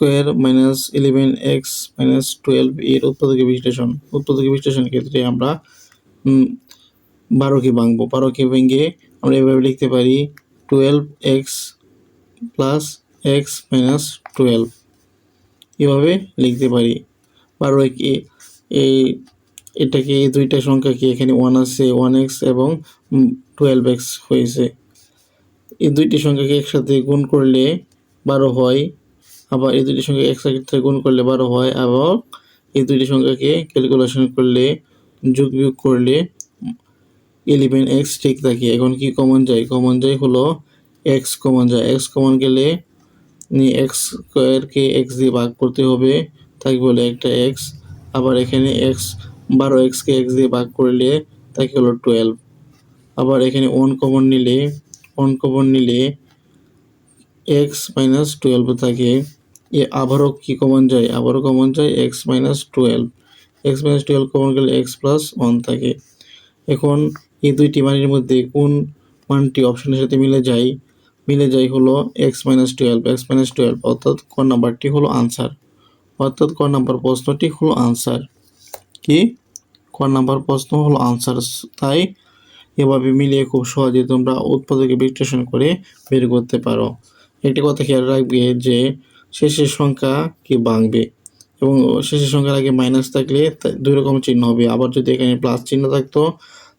Square minus eleven X minus twelve এর উৎপাদক বিশ্লেষণ। উৎপাদক বিশ্লেষণের ক্ষেত্রে আমরা বারোকে ভাঙবো। বারোকে ভেঙে আমরা এভাবে লিখতে পারি twelve X plus X minus twelve এভাবে লিখতে পারি। বারো একে এই এটাকে, এই দুইটা সংখ্যাকে এখানে ওয়ান আছে ওয়ান এক্স এবং টুয়েলভ এক্স হয়েছে। এই দুইটি সংখ্যাকে একসাথে গুণ করলে বারো হয় আবার এই দুইটি সংখ্যা একসাথে গুণ করলে বারো হয় এবং এই দুইটি সংখ্যাকে ক্যালকুলেশন করলে, যোগ বিয়োগ করলে ইলেভেন এক্স ঠিক থাকে। এখন কি কমন যায়? কমন যায় হলো এক্স কমন যায়। এক্স কমন গেলে এক্স স্কোয়ারকে এক্স দিয়ে ভাগ করতে হবে। তাকে বলে একটা এক্স আবার এখানে এক্স বারো এক্সকে এক্স দিয়ে ভাগ করলে তাকে হলো টুয়েলভ আবার এখানে ওয়ান কমন নিলে ওয়ান কমন নিলে এক্স মাইনাস টুয়েলভ থাকে। এ আবারও কি কমন যায়? আবারও কমন যায় x minus twelve x minus twelve common গেলে এক্স প্লাস ওয়ান থাকে। এখন এই দুইটি মানের মধ্যে কোন মানটি অপশনের সাথে মিলে যায়? মিলে যায় হলো x minus twelve x minus twelve অর্থাৎ ক নাম্বারটি হলো আনসার অর্থাৎ ক নাম্বার প্রশ্নটি হলো আনসার কি? ক নাম্বার প্রশ্ন হলো আনসার তাই এভাবে মিলিয়ে খুব সহজে তোমরা উৎপাদকে বিশ্লেষণ করে বের করতে পারো। একটি কথা খেয়াল রাখবে যে শেষের সংখ্যা কি ভাঙবে? এবং শেষের সংখ্যার আগে মাইনাস থাকলে দুই রকম চিহ্ন হবে। আবার যদি এখানে প্লাস চিহ্ন থাকতো,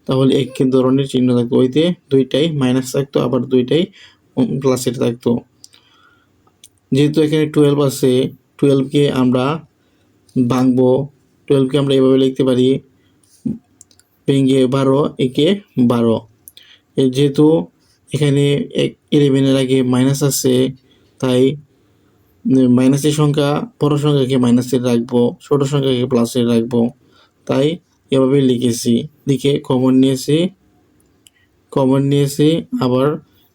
তাহলে এক ধরনের চিহ্ন থাকতো। ওইতে দুইটাই মাইনাস থাকতো, আবার দুইটাই প্লাসের থাকতো। যেহেতু এখানে টুয়েলভ আছে টুয়েলভকে আমরা ভাঙবো। টুয়েলভকে আমরা এভাবে লিখতে পারি, ভেঙে বারো, একে বারো। যেহেতু এখানে ইলেভেনের আগে মাইনাস আছে, তাই মাইনাসের সংখ্যা, বড় সংখ্যাকে মাইনাসে রাখব, ছোট সংখ্যাকে প্লাসে রাখব। তাই এভাবে লিখেছি। লিখে কমন নিয়েছি। কমন নিয়েছি, আবার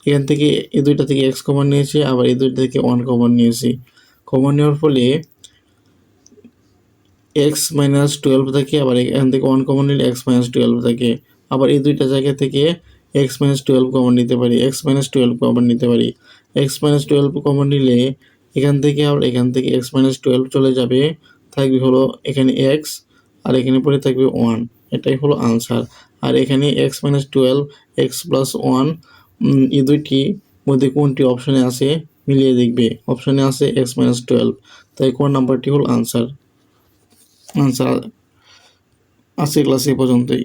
এখান থেকে এই দুইটা থেকে এক্স কমন নিয়েছি, আবার এই দুইটা থেকে ওয়ান কমন নিয়েছি। কমন নেওয়ার ফলে এক্স মাইনাস টুয়েলভ থাকে, আবার এখান থেকে ওয়ান কমন নিলে এক্স মাইনাস টুয়েলভ থাকে। আবার এই দুইটা জায়গা থেকে এক্স মাইনাস টুয়েলভ কমন নিতে পারি এক্স মাইনাস টুয়েলভ কমন নিতে পারি। এক্স মাইনাস টুয়েলভ কমন নিলে এখান থেকে আবার এখান থেকে এক্স মাইনাস টুয়েলভ চলে যাবে। থাকবে হলো এখানে এক্স আর এখানে পরে থাকবে ওয়ান এটাই হলো আনসার আর এখানে x minus twelve x plus one এই দুইটি মধ্যে কোনটি অপশনে আছে মিলিয়ে দেখবে। অপশনে আছে এক্স মাইনাস টুয়েলভ তাই কোন নাম্বারটি হলো আনসার আনসার আজকের ক্লাসে পর্যন্তই।